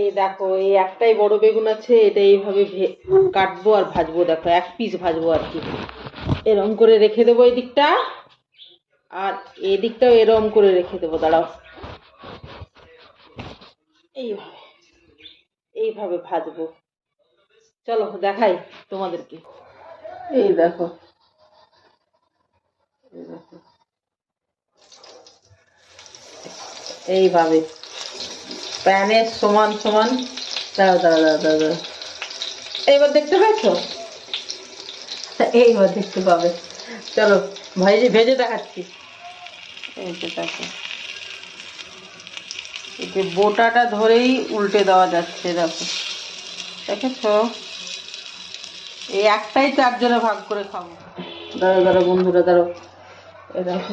এই দেখো এই একটাই বড় বেগুন আছে এটা এইভাবে কাটবো আর ভাজবো দেখো এক পিস ভাজবো আর কি। এরম করে রেখে দেবো এই দিকটা আর এই দিকটাও এরম করে রেখে দেবো দাঁড়াও। এইভাবে এইভাবে ভাজবো। চলো দেখাই তোমাদেরকে। এই দেখো। এইভাবে। প্যানের সমান সমান। দাঁড়াও দাঁড়াও দাঁড়াও। এইবার দেখতে পাচ্ছো? এইবার দেখতে পাবে। চলো ভেজে ভেজে দেখাচ্ছি। এই যে যে বোটাটা ধরেই উল্টে দেওয়া যাচ্ছে, দেখো। দেখেছ? এই একটাই চারজনে ভাগ করে খাব। দাঁড়ো দাঁড়ো বন্ধুরা দাঁড়ো এই দেখো।